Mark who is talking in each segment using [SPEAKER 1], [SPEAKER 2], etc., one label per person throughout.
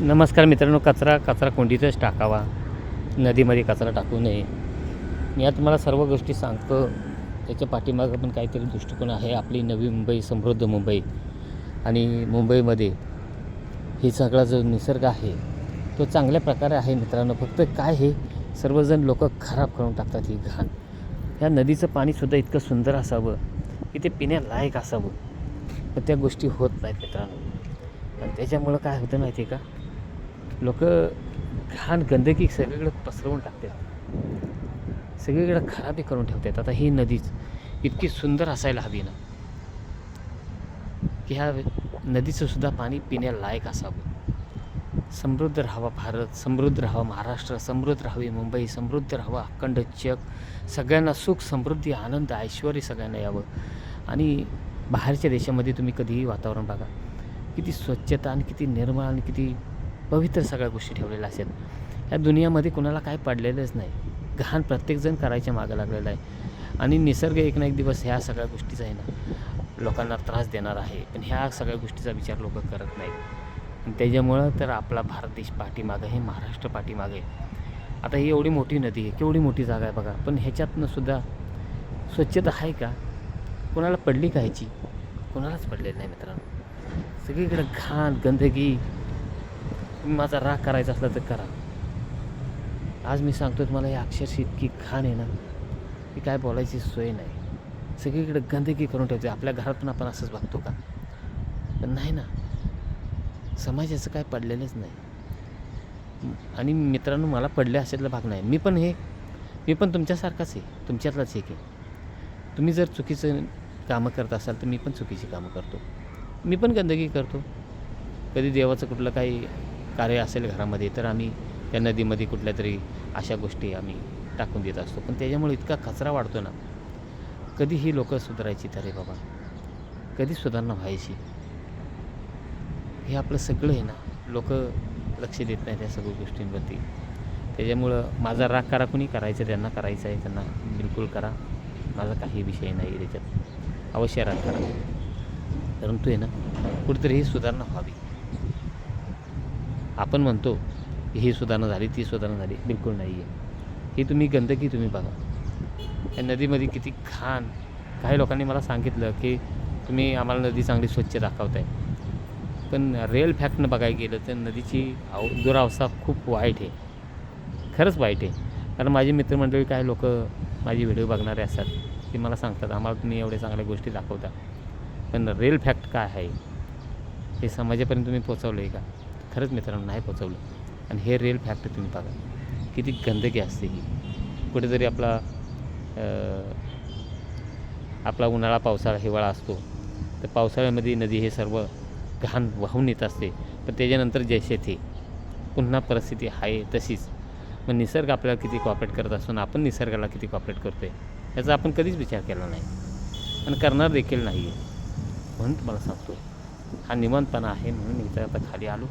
[SPEAKER 1] नमस्कार मित्रांनो कचरा कचरा कोंडीतच टाकावा. नदीमध्ये कचरा टाकू नये. मी आता तुम्हाला सर्व गोष्टी सांगतो. त्याच्या पाठीमागं पण काहीतरी दृष्टिकोन आहे. आपली नवी मुंबई समृद्ध मुंबई. आणि मुंबईमध्ये हे सगळा जो निसर्ग आहे तो चांगल्या प्रकारे आहे मित्रांनो. फक्त काय हे सर्वजण लोक खराब करून टाकतात ही घाण. ह्या नदीचं पाणीसुद्धा इतकं सुंदर असावं. की ते पिण्यालायक असावं. पण त्या गोष्टी होत नाहीत मित्रांनो. आणि त्याच्यामुळं काय होतं माहिती आहे का? लोक घाण गंदगी सगळीकडे पसरवून टाकतात. सगळीकडे खराबी करून ठेवतात. आता ही नदीच इतकी सुंदर असायला हवी ना. की ह्या नदीचं सुद्धा पाणी पिण्यालायक असावं. समृद्ध राहावा भारत समृद्ध राहावा महाराष्ट्र समृद्ध राहावी मुंबई समृद्ध राहावा अखंड जग. सगळ्यांना सुख समृद्धी आनंद ऐश्वर सगळ्यांना यावं. आणि बाहेरच्या देशामध्ये तुम्ही कधीही वातावरण बघा. किती स्वच्छता आणि किती निर्मळ आणि किती पवित्र सगळ्या गोष्टी ठेवलेल्या असतात. या दुनियामध्ये कुणाला काय पडलेलंच नाही. घाण प्रत्येकजण करायच्या मागं लागलेला आहे. आणि निसर्ग एक ना एक दिवस ह्या सगळ्या गोष्टीचा आहे ना लोकांना त्रास देणार आहे. पण ह्या सगळ्या गोष्टीचा विचार लोक करत नाहीत. आणि त्याच्यामुळं तर आपला भारत देश पाठीमागं आहे महाराष्ट्र पाठीमागे आता ही एवढी मोठी नदी आहे केवढी मोठी जागा आहे बघा. पण ह्याच्यातनं सुद्धा स्वच्छता आहे का? कोणाला पडली का ह्याची कोणालाच पडलेली नाही मित्रांनो. सगळीकडे घाण गंदगी तुम्ही माझा राग करायचा असला तर करा. आज मी सांगतो तुम्हाला ही अक्षरशः इतकी खाण आहे ना की काय बोलायची सोय नाही. सगळीकडे गंदगी करून ठेवते. आपल्या घरात पण आपण असंच बघतो का? पण नाही ना समाजाचं काय पडलेलंच नाही. आणि मित्रांनो मला पडले अशातला भाग नाही. मी पण हे मी पण तुमच्यासारखाच आहे. तुमच्यातलाच एक आहे. तुम्ही जर चुकीचं कामं करत असाल तर मी पण चुकीची कामं करतो. मी पण गंदगी करतो. कधी देवाचं कुठलं काही कार्य असेल घरामध्ये तर आम्ही त्या नदीमध्ये कुठल्या तरी अशा गोष्टी आम्ही टाकून देत असतो. पण त्याच्यामुळे इतका कचरा वाढतो ना कधी ही लोकं सुधारायची तर रे बाबा कधी सुधारणा व्हायची? हे आपलं सगळं आहे ना लोक लक्ष देत नाहीत या सगळ्या गोष्टींवरती. त्याच्यामुळं माझा राग करा कुणी करायचं त्यांना करायचं आहे त्यांना बिलकुल करा. माझा काही विषय नाही आहे त्याच्यात. अवश्य राग करा. परंतु आहे ना कुठेतरी ही सुधारणा व्हावी. आपण म्हणतो की ही सुधारणा झाली ती सुधारणा झाली. बिलकुल नाही आहे ही तुम्ही गंदगी तुम्ही बघा. या नदीमध्ये किती घाण. काही लोकांनी मला सांगितलं की तुम्ही आम्हाला नदी चांगली स्वच्छ दाखवताय. पण रिअल फॅक्टनं बघायला गेलं तर नदीची आव दुरावस्था खूप वाईट आहे. खरंच वाईट आहे. कारण माझे मित्रमंडळी काही लोक माझे व्हिडिओ बघणारे असतात. ते मला सांगतात आम्हाला तुम्ही एवढ्या चांगल्या गोष्टी दाखवता. पण रिअल फॅक्ट काय आहे? हे समाजापर्यंत तुम्ही पोचवलं आहे का? खरंच मित्रांनो नाही पोचवलं. आणि हे रिअल फॅक्ट तुम्ही बघा. किती गंदगी असते ही. कुठेतरी आपला आपला उन्हाळा पावसाळा हिवाळा असतो. तर पावसाळ्यामध्ये नदी हे सर्व घाण वाहून येत असते. पण त्याच्यानंतर जैसे थे पुन्हा परिस्थिती आहे तशीच. मग निसर्ग आपल्याला किती कॉपरेट करत असतो आणि आपण निसर्गाला किती कॉपरेट करतो आहे याचा आपण कधीच विचार केला नाही. आणि करणार देखील नाही आहे म्हणून तुम्हाला सांगतो हा निवांतपणा आहे म्हणून इथं आता खाली आलो.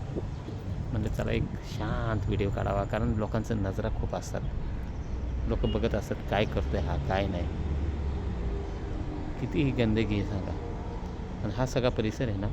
[SPEAKER 1] म्हणलं चला एक शांत व्हिडिओ काढावा कारण लोकांचं नजरा खूप असतात. लोक बघत असतात काय करतोय हा काय नाही. कितीही गंदगी आहे सांगा. आणि हा सगळा परिसर आहे ना